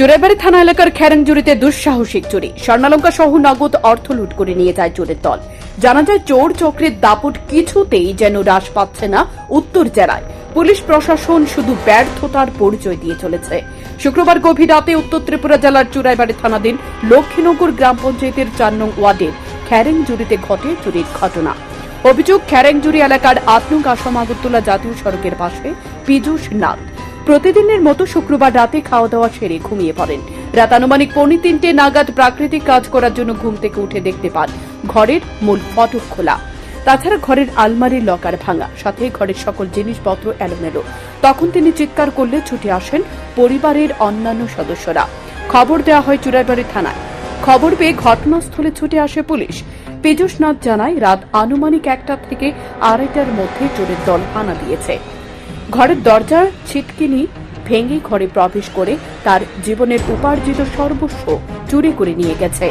চোরাইবাড়ি থানা এলাকার খ্যারাংজুড়িতে দুঃসাহসিক চুরি। স্বর্ণালঙ্কা সহ নগদ অর্থ লুট করে নিয়ে যায় চোরের দল। জানা যায় চোর চক্রের দাপট কিছুতেই যেন হ্রাস পাচ্ছে না উত্তর জেলায়। পুলিশ প্রশাসন শুধু ব্যর্থতার পরিচয় দিয়ে চলেছে। শুক্রবার গভীর রাতে উত্তর ত্রিপুরা জেলার চুরাইবাড়ি থানাধীন লক্ষ্মীনগর গ্রাম পঞ্চায়েতের চার নং ওয়ার্ডের খ্যারেংজুড়িতে ঘটে চুরির ঘটনা। অভিযোগ খ্যারেংজুড়ি এলাকার আতনুক আসাম আগরতলা জাতীয় সড়কের পাশে পীযূষ নাথ। প্রতিদিনের মতো শুক্রবার রাতে খাওয়া দাওয়া সেরে ঘুমিয়ে পড়েন। রাত আনুমানিক পৌনে তিনটে নাগাদ প্রাকৃতিক কাজ করার জন্য ঘুম থেকে উঠে দেখতে পান ঘরের মূল ফটক খোলা। তাছাড়া ঘরের আলমারির লকার ভাঙা, সাথে ঘরের সকল জিনিসপত্র এলোমেলো। তখন তিনি চিৎকার করলে ছুটে আসেন পরিবারের অন্যান্য সদস্যরা। খবর দেওয়া হয় চুরাইবাড়ি থানায়। খবর পেয়ে ঘটনাস্থলে ছুটে আসে পুলিশ। পীযুষনাথ জানায়, রাত আনুমানিক একটা থেকে আড়াইটার মধ্যে চোরের দল হানা দিয়েছে। ঘরের দরজা ছিটকিনি ভেঙে ঘরে প্রবেশ করে তার জীবনের উপার্জিত সর্বস্ব চুরি করে নিয়ে গেছে।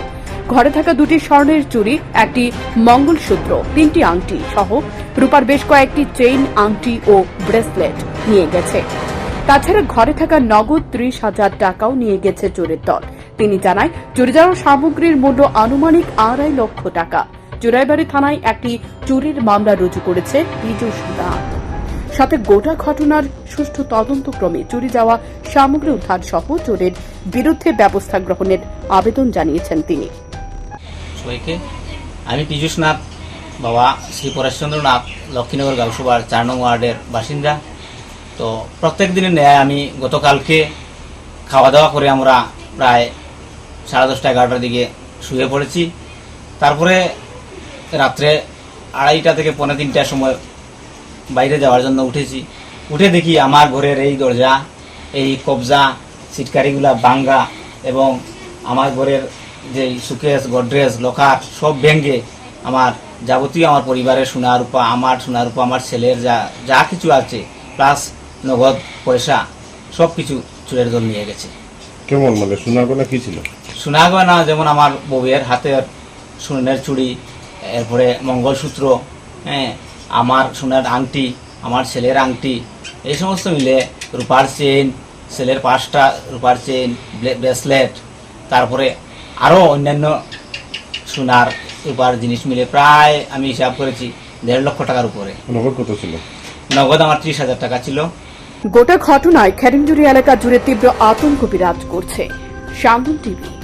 ঘরে থাকা দুটি স্বর্ণের চুরি, একটি মঙ্গলসূত্র, তিনটি আংটি সহ রূপার বেশ কয়েকটি চেইন, আংটি ও ব্রেসলেট নিয়ে গেছে। তাছাড়া ঘরে থাকা নগদ ত্রিশ হাজার টাকাও নিয়ে গেছে চোরের দল। তিনি জানায়, চুরি যাওয়া সামগ্রীর মূল্য আনুমানিক আড়াই লক্ষ টাকা। চুরাইবাড়ি থানায় একটি চুরির মামলা রুজু করেছে পীযুষ নাথ সাথে গোটা ঘটনার সুষ্ঠু তদন্তক্রমে চুরি যাওয়া সামগ্রী উদ্ধার সহ চোরের বিরুদ্ধে ব্যবস্থা গ্রহণের আবেদন জানিয়েছেন তিনি। আমি পীযুষ নাথ, বাবা শ্রী পরেশচন্দ্র নাথ, লক্ষ্মীনগর গাউসভার চার নং ওয়ার্ডের বাসিন্দা। তো প্রত্যেক দিনের ন্যায় আমি গতকালকে খাওয়া দাওয়া করে আমরা প্রায় সাড়ে দশটা, এগারোটার দিকে শুয়ে পড়েছি। তারপরে রাত্রে আড়াইটা থেকে পৌনে তিনটার সময় বাইরে যাওয়ার জন্য উঠেছি। উঠে দেখি আমার ঘরের এই দরজা এই কবজা সিটকারিগুলা বাঙ্গা এবং আমার ঘরের যে সুকেস গডরেজ লকার সব ভেঙ্গে আমার যাবতীয় আমার পরিবারের সোনা রূপা আমার সোনা রূপা আমার ছেলের যা যা কিছু আছে প্লাস নগদ পয়সা সব কিছু চুরের দল নিয়ে গেছে। কেমন মানে সোনার গয়না কি ছিল? সোনা গয়না যেমন আমার বউয়ের হাতের সোনের চুড়ি এরপরে মঙ্গলসূত্র হ্যাঁ আমার সোনার আংটি আমার ছেলের আংটি এই সমস্ত মিলে রূপার চেন ছেলের পাঁচটা রূপার চেন ব্রেসলেট তারপরে আরও অন্যান্য সোনার রূপার জিনিস মিলে প্রায় আমি হিসাব করেছি দেড় লক্ষ টাকার উপরে। নগদ কত ছিল? নগদ আমার ত্রিশ হাজার টাকা ছিল। গোটা ঘটনায় খ্যারিংজুরি এলাকা জুড়ে তীব্র আতঙ্ক বিরাজ করছে। সাঙ্গন টিভি।